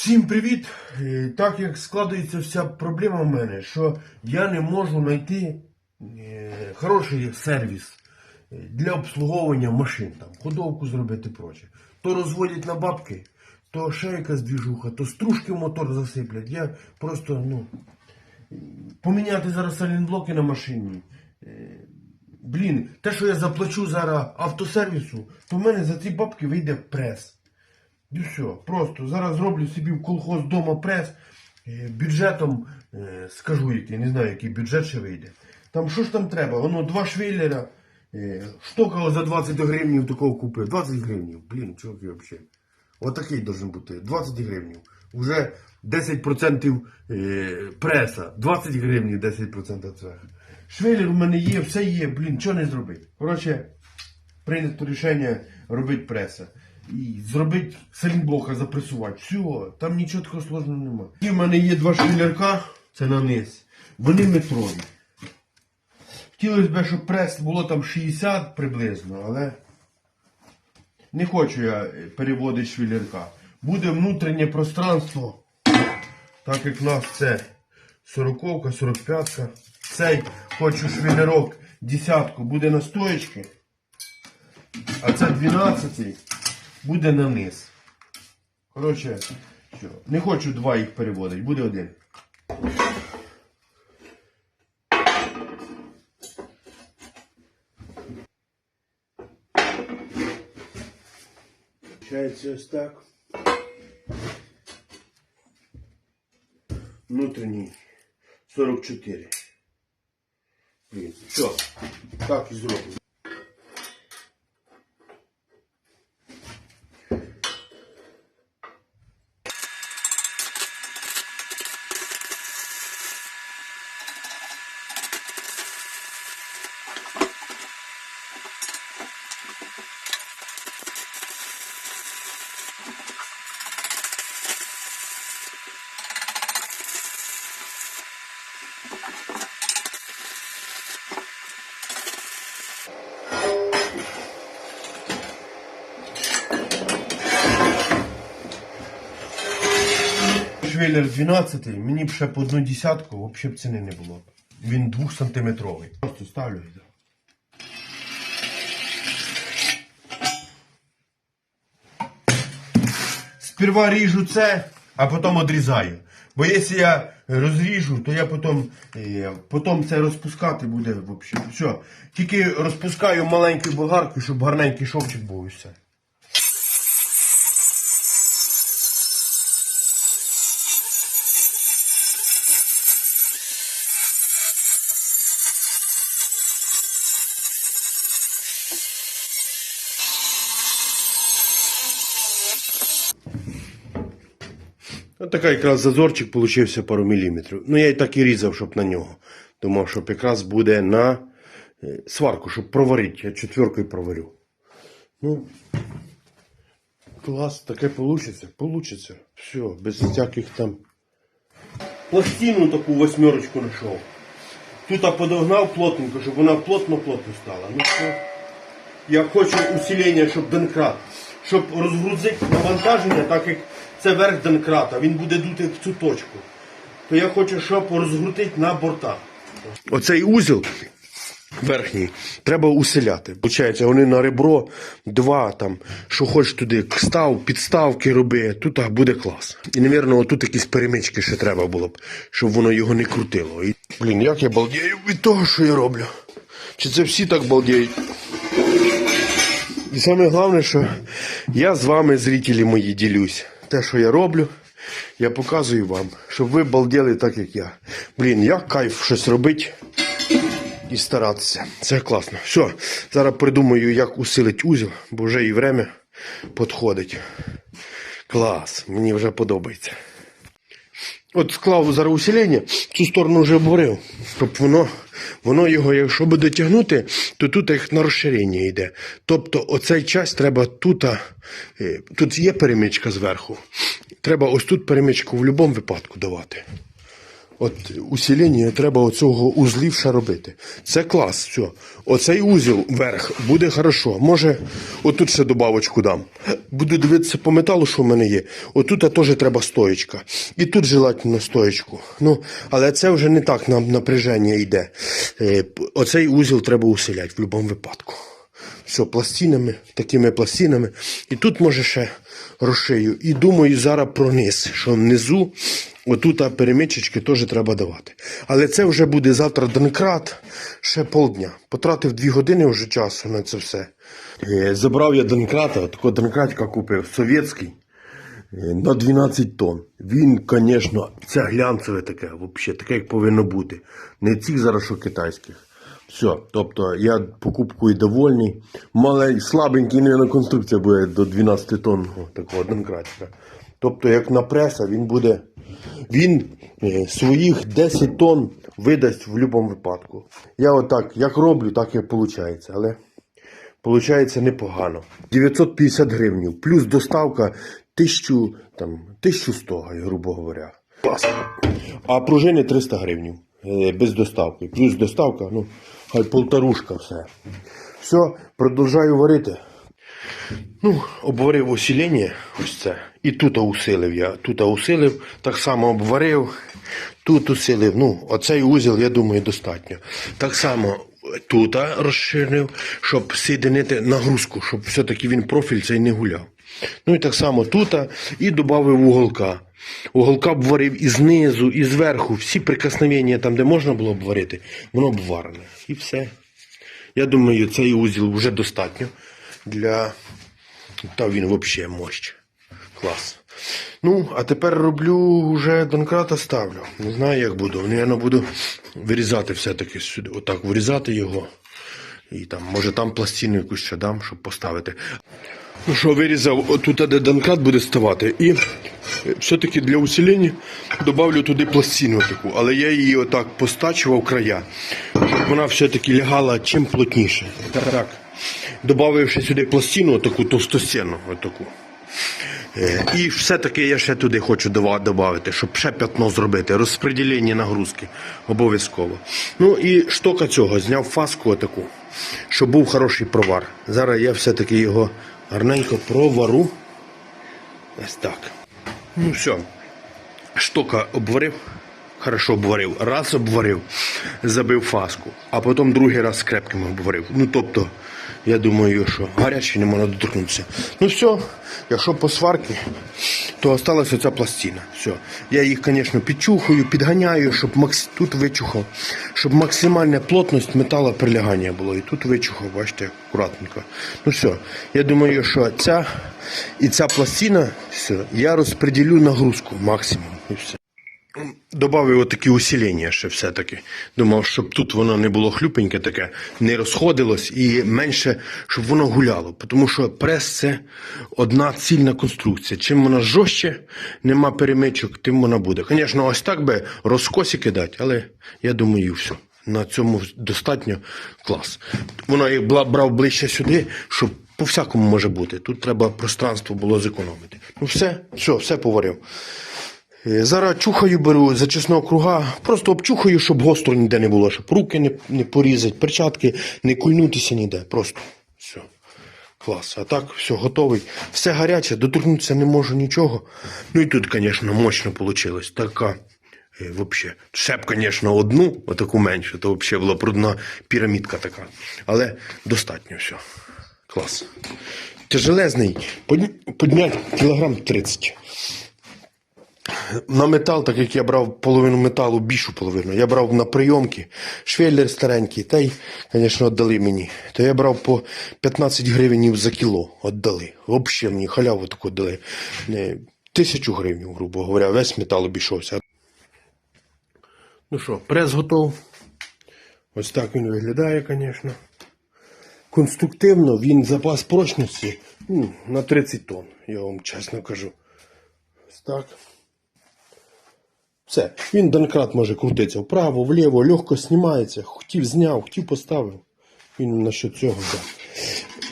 Всім привіт! Е, Так як складається вся проблема в мене, що я не можу знайти е, хороший сервіс е, для обслуговування машин, там, ходовку зробити проче. То розводять на бабки, то ще якась двіжуха, то стружки в мотор засиплять. Я просто, ну, поміняти зараз салінблоки на машині. Блін, те, що я заплачу зараз автосервісу, то в мене за ці бабки вийде прес. І все, просто зараз зроблю собі в колхоз дома прес е, бюджетом, е, скажу який, не знаю, який бюджет ще вийде. Там що ж там треба? Воно два швейлера, е, штокало за 20 гривнів такого купив. 20 гривнів. Блін, чуваки взагалі. Отакий должен бути. 20 гривнів. Уже 10% е, преса. 20 гривнів 10% цеха. Швейлер у мене є, все є, блін, що не зробити. Коротше, прийнято рішення робити преса. І зробити салінблока запресувати. Все, там нічого такого сложного нема. І в мене є два швеллерка, це на низ. Вони метрові. Хотілося б, щоб прес було там 60 приблизно, але не хочу я переводити швеллерка. Буде внутрішнє пространство, так як в нас це 40 45 Цей хочу швеллерок десятку буде на стоечці. А це 12 буде на низ. Коротше, що, не хочу два їх переводити, буде один. Получається ось так. Внутрішній 44. Блін, все, так і зроблю. Швеллер 12, мені б ще по одну десятку, взагалі б ціни не було. Він 2 сантиметровий. Просто ставлю. Сперва ріжу це, а потім відрізаю. Бо якщо я розріжу, то я потім, е, потім це розпускати буде взагалі. Все. Тільки розпускаю маленькою болгаркою, щоб гарненький шовчик був і все. Ось така якраз зазорчик получився пару міліметрів. Ну я і так і різав, щоб на нього. Думав, щоб якраз буде на е, сварку, щоб проварити. Я четверкою проварю. Ну, клас, таке получиться. Получиться. Все, без всяких там. Пластину таку восьмерочку знайшов. Тут подогнав плотненько, щоб вона плотно-плотно стала. Ну все. Я хочу усилення, щоб донкрат. Щоб розгрузити навантаження, так як це верх донкрата, він буде дути в цю точку. То я хочу, щоб розгрутити на бортах. Оцей узіл верхній треба усиляти. Получається, вони на ребро два там, що хочеш туди, став, підставки роби, тут буде клас. І, мабуть, тут якісь перемички ще треба було б, щоб воно його не крутило. І, блін, як я балдію від того, що я роблю. Чи це всі так балдіють? І саме головне, що я з вами, зрителі мої, ділюсь. Те, що я роблю, я показую вам, щоб ви балділи так, як я. Блін, як кайф щось робити і старатися. Це класно. Все, зараз придумаю, як усилити узіл, бо вже і время підходить. Клас, мені вже подобається. От склав зараз усілення, цю сторону вже обговорив, щоб воно, воно його, якщо би дотягнути, то тут як на розширення йде. Тобто оцей час треба тут, е, тут є перемичка зверху. Треба ось тут перемичку в будь-якому випадку давати. От усилення треба оцього узлів ще робити. Це клас, все. Оцей узіл вверх буде хорошо. Може, отут ще добавочку дам. Буду дивитися по металу, що в мене є. Отут теж треба стоєчка. І тут желательно стоєчку. Ну, але це вже не так нам напряження йде. Е, Оцей узіл треба усиляти в будь-якому випадку. Все, пластинами, такими пластинами. І тут може ще розшию. І думаю зараз про низ, що внизу отут перемичечки теж треба давати. Але це вже буде завтра донкрат, ще полдня. Потратив дві години вже часу на це все. Е, Забрав я донкрата, такого донкратика купив, совєтський. е, На 12 тонн. Він, звісно, це глянцеве таке, взагалі, таке, як повинно бути. Не цих зараз, що китайських. Все, тобто я покупкою довольний. Малень, слабенький на конструкція буде до 12 тонн такого донкратика. Тобто, як на преса, він буде. Він е, своїх 10 тонн видасть в будь-якому випадку. Я отак, як роблю, так і виходить. Але Получається непогано. 950 гривень, плюс доставка 1000, там, 1100, грубо говоря. Клас. А пружини 300 гривень без доставки. Плюс доставка, ну, хай полторушка все. Все, продовжую варити. Ну, обварив усилення, ось це. І тут усилив я. Тут усилив, так само обварив, тут усилив. Ну, оцей узіл, я думаю, достатньо. Так само тут розширив, щоб соєдинити нагрузку, щоб все-таки він профіль цей не гуляв. Ну і так само тут і додав уголка. Уголка обварив і знизу, і зверху. Всі прикосновення там, де можна було обварити, воно обварене. І все. Я думаю, цей узіл вже достатньо для. Та він взагалі мощ. Клас. Ну, а тепер роблю вже донкрата ставлю. Не знаю, як буду. Наверно, буду вирізати все-таки сюди. Отак вирізати його. І там, може там пластину якусь ще дам, щоб поставити. Що, вирізав, отут де донкрат буде ставати. І все-таки для усилення добавлю туди пластину таку. Але я її отак постачував края, щоб вона все-таки лягала чим плотніше. Так. Добавивши сюди пластину, таку товстостінну, отаку. Е, І все-таки я ще туди хочу додати, щоб ще п'ятно зробити. Розподілення нагрузки обов'язково. Ну і штока цього зняв фаску отаку, щоб був хороший провар. Зараз я все-таки його гарненько провару. Ось так. Ну все. Штока обварив. Хорошо обварив. Раз обварив, забив фаску, а потім другий раз скрепками обварив. Ну тобто, я думаю, що гарячий не можна доторкнутися. Ну все, якщо по сварці, то осталася ця пластина. Все. Я їх, звісно, підчухаю, підганяю, щоб макс... тут вичухав, щоб максимальна плотність металу прилягання було. І тут вичухав, бачите, акуратненько. Ну все. Я думаю, що ця і ця пластина, все, я розподілю нагрузку максимум. І все. Добавив отакі усилення ще все-таки. Думав, щоб тут воно не було хлюпеньке таке, не розходилось і менше, щоб воно гуляло. Тому що прес це одна цільна конструкція. Чим вона жорстче, нема перемичок, тим вона буде. Звісно, ось так би розкосики дати, але я думаю, все. На цьому достатньо клас. Воно як брав ближче сюди, щоб по всякому може бути. Тут треба пространство було зекономити. Ну все, все, все поварив. Е, Зараз чухаю беру зачисного круга, просто обчухаю, щоб гостро ніде не було, щоб руки не, не порізати, перчатки, не кульнутися ніде. Просто все. Клас. А так, все, готовий. Все гаряче, доторкнутися не можу нічого. Ну і тут, звісно, мощно вийшло. Така. е, Вообще, ще б, звісно, одну, отаку меншу, то взагалі була б одна пірамідка така. Але достатньо все. Клас. Тяжелезний. Подня- Подняти кілограм 30. На метал, так як я брав половину металу, більшу половину, я брав на прийомки, швеллер старенький, та й, звісно, віддали мені. То я брав по 15 гривень за кіло, віддали. Взагалі мені халяву таку дали. Тисячу гривень, грубо говоря, весь метал обійшовся. Ну що, прес готов. Ось так він виглядає, звісно. Конструктивно він запас прочності ну, на 30 тонн, я вам чесно кажу. Ось так. Все, він донкрат може крутитися вправо, вліво, легко знімається. Хотів зняв, хотів поставив. Він насчет цього взяв.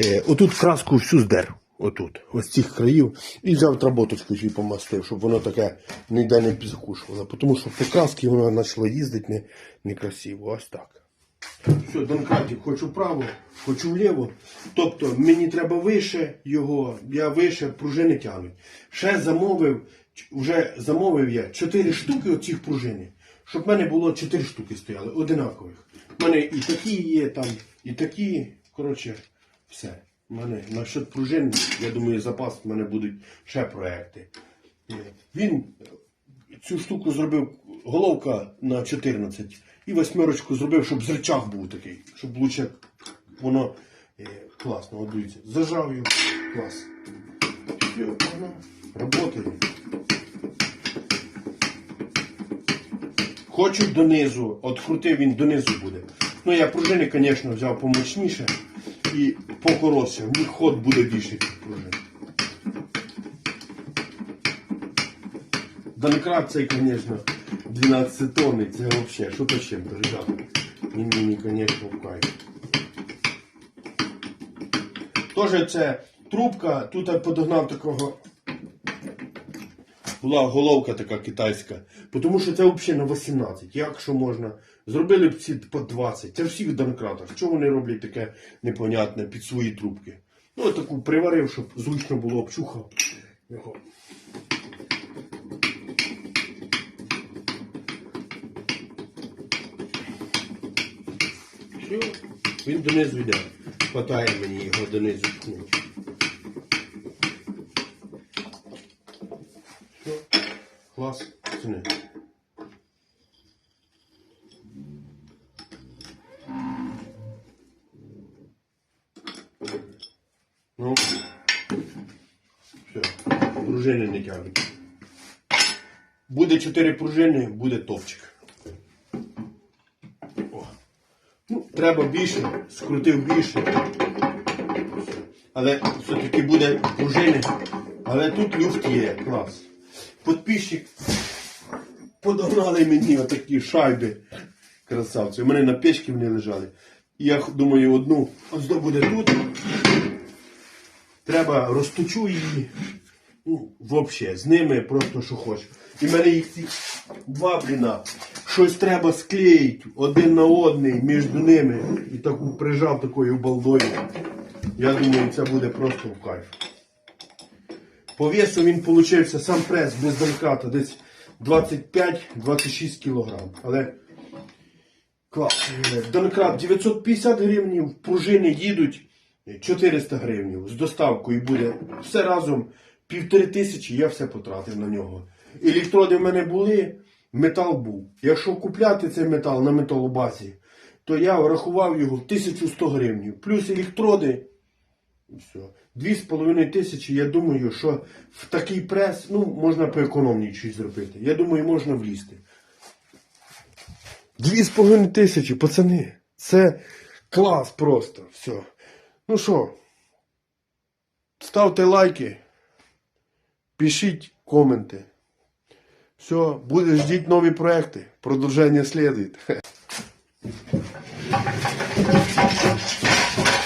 Е, отут краску всю здер. Отут, ось цих країв, і взяв тработочку і помастив, щоб воно таке ніде не підзакушувало. Тому що по краски воно почало їздити не, некрасиво. Ось так. Все, Донкратик, хочу вправо, хочу вліво. Тобто мені треба вище його, я вище пружини тягнуть. Ще замовив, вже замовив я 4 штуки оцих пружини, щоб в мене було 4 штуки стояли, одинакових. У мене і такі є там, і такі. Коротше, все. У мене насчет пружин, я думаю, запас в мене будуть ще проекти. Е, Він цю штуку зробив головка на 14 і восьмерочку зробив, щоб зричаг був такий, щоб лучше воно е, класно, от дивіться, зажав його, клас. Все, працює. Хочу донизу, от крутив він донизу буде. Ну я пружини, звісно, взяв помощніше і покоровся. В них ход буде більше цих пружин. Донкрат цей, звісно, 12 тонн, це взагалі, що то чим, ребята. Він мені, звісно, в кайф. Тоже це трубка, тут я подогнав такого. Була головка така китайська. Тому що це взагалі на 18. Як що можна? Зробили б ці по 20. Це в всіх донкратах. Чого вони роблять таке непонятне під свої трубки? Ну, таку приварив, щоб зручно було обчухав. Його. Він донизу йде. Хватає мені його донизу Все, клас, ціни. Ну, все, пружини не тягнуть. Буде 4 пружини, буде топчик. О. Ну, треба більше, скрутив більше. Але все-таки буде пружини. Але тут люфт є, клас. Підписчик подогнали мені отакі шайби. Красавці. У мене на печці вони лежали. Я думаю, одну ось буде тут. Треба розточу її. Ну, взагалі, з ними просто що хочеш. І в мене їх ці два бліна. Щось треба склеїти один на одний між ними. І таку прижав такою балдою. Я думаю, це буде просто в кайф. По весу він получився сам прес без донката десь 25-26 кг. Але клас. Донкрат 950 гривень, пружини їдуть 400 гривень з доставкою буде все разом півтори тисячі, я все потратив на нього. Електроди в мене були, метал був. Якщо купляти цей метал на металобазі, то я врахував його в 1100 гривень. Плюс електроди. Все. Дві з половиною тисячі, я думаю, що в такий прес ну, можна поекономніший зробити. Я думаю, можна влізти. Дві з половиною тисячі, пацани. Це клас просто. Все. Ну що, ставте лайки, пишіть коменти. Все, буде ждіть нові проекти. Продовження слідує.